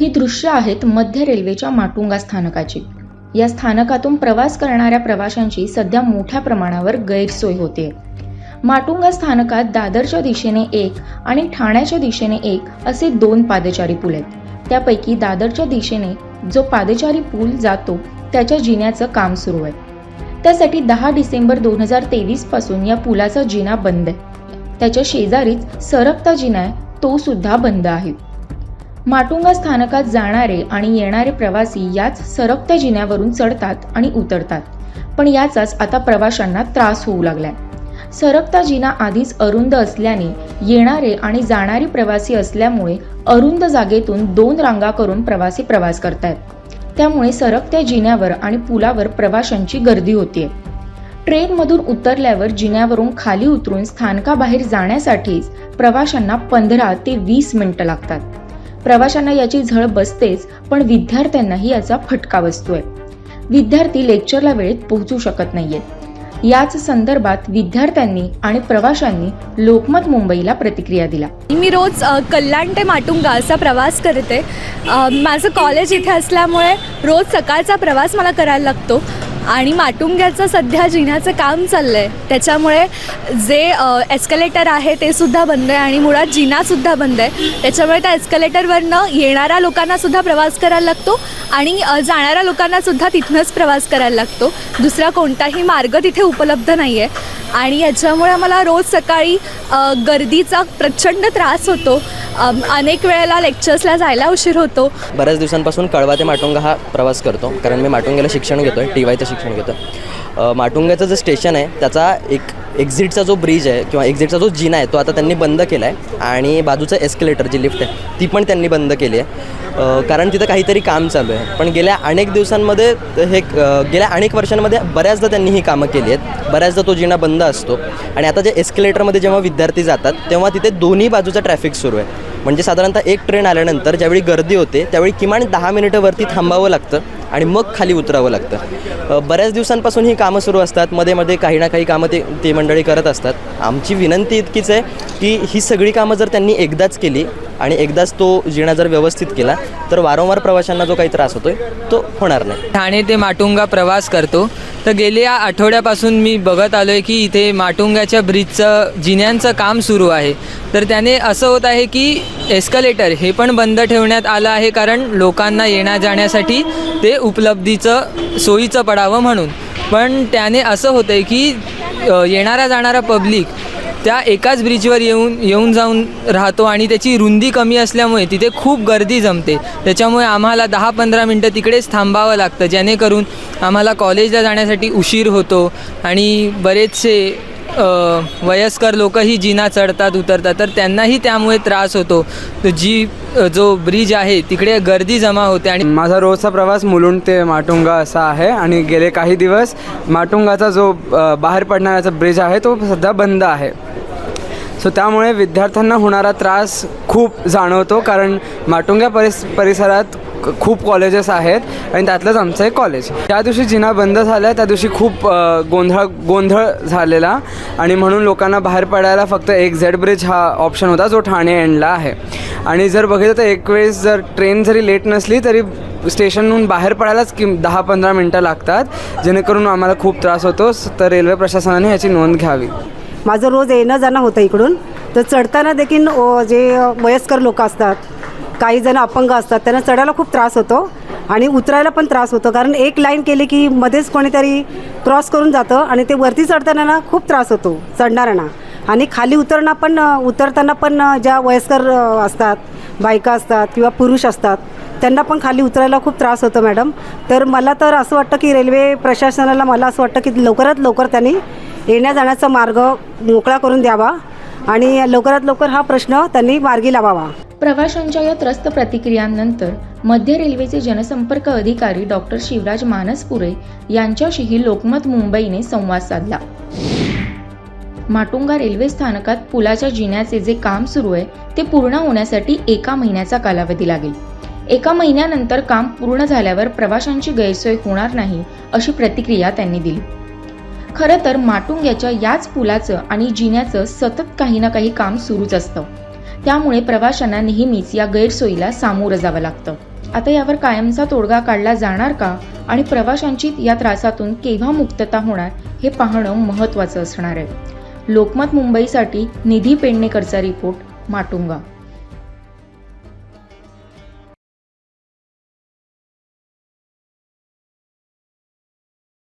ही दृश्य आहेत मध्य रेल्वेच्या माटुंगा स्थानकाची. या स्थानकातून प्रवास करणाऱ्या प्रवाशांची सध्या मोठ्या प्रमाणावर गैरसोय होते. माटुंगा स्थानकात दादरच्या दिशेने एक आणि ठाण्याच्या दिशेने एक असे दोन पादचारी पूल आहेत. त्यापैकी दादरच्या दिशेने जो पादचारी पूल जातो त्याच्या जिन्याचं काम सुरू आहे. त्यासाठी दहा डिसेंबर दोन हजार तेवीसपासून या पुलाचा जिना बंद आहे. त्याच्या शेजारीच सरकता जिना आहे तो सुद्धा बंद आहे. माटुंगा स्थानकात जाणारे आणि येणारे प्रवासी याच सरकत्या जिन्यावरून चढतात आणि उतरतात. पण याचाच आता प्रवाशांना त्रास होऊ लागलाय. सरकता जिना आधीच अरुंद असल्याने येणारे आणि जाणारे प्रवासी असल्यामुळे अरुंद जागेतून दोन रांगा करून प्रवासी प्रवास करतायत. त्यामुळे सरकत्या जिन्यावर आणि पुलावर प्रवाशांची गर्दी होतीये. ट्रेनमधून उतरल्यावर जिन्यावरून खाली उतरून स्थानकाबाहेर जाण्यासाठीच प्रवाशांना पंधरा ते वीस मिनिटं लागतात. प्रवाशांना याची झळ बसतेच पण विद्यार्थ्यांनाही याचा फटका बसतोय. विद्यार्थी लेक्चरला वेळेत पोहोचू शकत नाहीयेत. याच संदर्भात विद्यार्थ्यांनी आणि प्रवाशांनी लोकमत मुंबईला प्रतिक्रिया दिला मी रोज कल्याण ते माटुंगा असा प्रवास करते. माझं कॉलेज इथे असल्यामुळे रोज सकाळचा प्रवास मला करायला लागतो. आणि माटुंग्याचं सध्या जिन्याचं काम चाललं आहे त्याच्यामुळे जे एस्कलेटर आहे ते सुद्धा बंद आहे आणि मुळात जिनासुद्धा बंद आहे. त्याच्यामुळे त्या एस्कलेटरवरनं येणाऱ्या लोकांनासुद्धा प्रवास करायला लागतो आणि जाणाऱ्या लोकांनासुद्धा तिथनंच प्रवास करायला लागतो. दुसरा कोणताही मार्ग तिथे उपलब्ध नाही आहे आणि याच्यामुळे मला रोज सकाळी गर्दीचा प्रचंड त्रास होतो. अनेक वेळेला लेक्चर्सला जायला उशीर होतो. बऱ्याच दिवसांपासून कळवा ते माटुंगा हा प्रवास करतो. कारण मी माटुंग्याला शिक्षण घेतो आहे टी वायचं शिक्षण घेतो माटुंग्याचं जे स्टेशन आहे त्याचा एक एक्झिटचा जो ब्रिज आहे किंवा एक्झिटचा जो जिना आहे तो आता त्यांनी बंद केला आहे आणि बाजूचं एस्केलेटर जी लिफ्ट आहे ती पण त्यांनी बंद केली आहे. कारण तिथं काहीतरी काम चालू आहे. पण गेल्या अनेक दिवसांमध्ये हे गेल्या अनेक वर्षांमध्ये बऱ्याचदा त्यांनी ही कामं केली आहेत. बऱ्याचदा तो जिना बंद असतो. आणि आता जे एस्केलेटरमध्ये जेव्हा विद्यार्थी जातात तेव्हा तिथे दोन्ही बाजूचं ट्रॅफिक सुरू आहे. म्हणजे साधारणतः एक ट्रेन आल्यानंतर ज्यावेळी गर्दी होते त्यावेळी किमान दहा मिनिटं वरती थांबावं लागतं. आणि मग खाली उतरावं लागतं. बऱ्याच दिवसांपासून ही कामं सुरू असतात. मध्ये मध्ये काही ना काही कामं ते ते मंडळी करत असतात. आमची विनंती इतकीच आहे की ही सगळी कामं जर त्यांनी एकदाच केली आणि एकदाच तो जिणा जर व्यवस्थित केला तर वारंवार प्रवाशांना जो काही त्रास होतोय तो होणार नाही. ठाणे ते माटुंगा प्रवास करतो. तर गेल्या आठवड्यापासून मी बघत आलो आहे की इथे माटुंगाच्या ब्रिजचं जिन्यांचं काम सुरू आहे. तर त्याने असं होत आहे की एस्कलेटर हे पण बंद ठेवण्यात आलं आहे कारण लोकांना येण्या जाण्यासाठी ते उपलब्धीचं सोयीचं पडावं म्हणून. पण त्याने असं होतं आहे की येणारा जाणारा पब्लिक त्या एकाच ब्रिजवर येऊन येऊन जाऊन राहतो आणि त्याची रुंदी कमी असल्यामुळे तिथे खूप गर्दी जमते. त्याच्यामुळे आम्हाला दहा पंधरा मिनटं तिकडेच थांबावं लागतं. जेणेकरून आम्हाला कॉलेजला जाण्यासाठी उशीर होतो आणि बरेचसे वयस्कर लोकही जिना चढतात उतरतात तर त्यांनाही त्यामुळे त्रास होतो. तर जी जो ब्रिज आहे तिकडे गर्दी जमा होते आणि माझा रोजचा प्रवास मुलुंड ते माटुंगा असा आहे आणि गेले काही दिवस माटुंगाचा जो बाहेर पडणाऱ्याचा ब्रिज आहे तो सध्या बंद आहे. सो त्यामुळे विद्यार्थ्यांना होणारा त्रास खूप जाणवतो कारण माटुंगा परिस परिसरात खूप कॉलेजेस आहेत आणि त्यातलंच आमचं एक कॉलेज त्या दिवशी जिना बंद झाला त्या दिवशी खूप गोंधळ गोंधळ झालेला आणि म्हणून लोकांना बाहेर पडायला फक्त एक झेड ब्रिज हा ऑप्शन होता जो ठाणे एंडला आहे. आणि जर बघितलं तर एक वेळेस जर ट्रेन जरी लेट नसली तरी स्टेशनहून बाहेर पडायलाच कि दहा पंधरा मिनटं लागतात जेणेकरून आम्हाला खूप त्रास होतो. तर रेल्वे प्रशासनाने याची नोंद घ्यावी. माझं रोज येणं जाणं होतं इकडून. तर चढताना देखील जे वयस्कर लोक असतात काही जण अपंग असतात त्यांना चढायला खूप त्रास होतो आणि उतरायला पण त्रास होतो. कारण एक लाईन केली की मध्येच कोणीतरी क्रॉस करून जातं आणि ते वरती चढताना ना खूप त्रास होतो चढणाऱ्यांना. आणि खाली उतरणं पण उतरताना पण ज्या वयस्कर असतात बायका असतात किंवा पुरुष असतात त्यांना पण खाली उतरायला खूप त्रास होतो मॅडम. तर मला तर असं वाटतं की रेल्वे प्रशासनाला मला असं वाटतं की लवकरात लवकर त्यांनी येण्या जाण्याचा मार्ग मोकळा करून द्यावा आणि लवकरात लवकर हा प्रश्न त्यांनी मार्गी लावावा. प्रवाशांच्या या त्रस्त प्रतिक्रियांनंतर मध्य रेल्वेचे जनसंपर्क अधिकारी डॉक्टर शिवराज मानसपुरे यांच्याशीही लोकमत मुंबईने संवाद साधला. माटुंगा रेल्वे स्थानकात पुलाच्या जिन्याचे जे काम सुरू आहे ते पूर्ण होण्यासाठी एका महिन्याचा कालावधी लागेल. एका महिन्यानंतर काम पूर्ण झाल्यावर प्रवाशांची गैरसोय होणार नाही अशी प्रतिक्रिया त्यांनी दिली. खरं तर माटुंग्याच्या याच पुलाचं आणि जिन्याचं सतत काही ना काही काम सुरूच असतं. त्यामुळे प्रवाशांना नेहमीच या गैरसोयीला सामोरं जावं लागतं. आता यावर कायमचा तोडगा काढला जाणार का? आणि प्रवाशांची या त्रासातून केव्हा मुक्तता होणार हे पाहणं महत्त्वाचं असणार आहे. लोकमत मुंबईसाठी निधी पेडणेकरचा रिपोर्ट माटुंगा.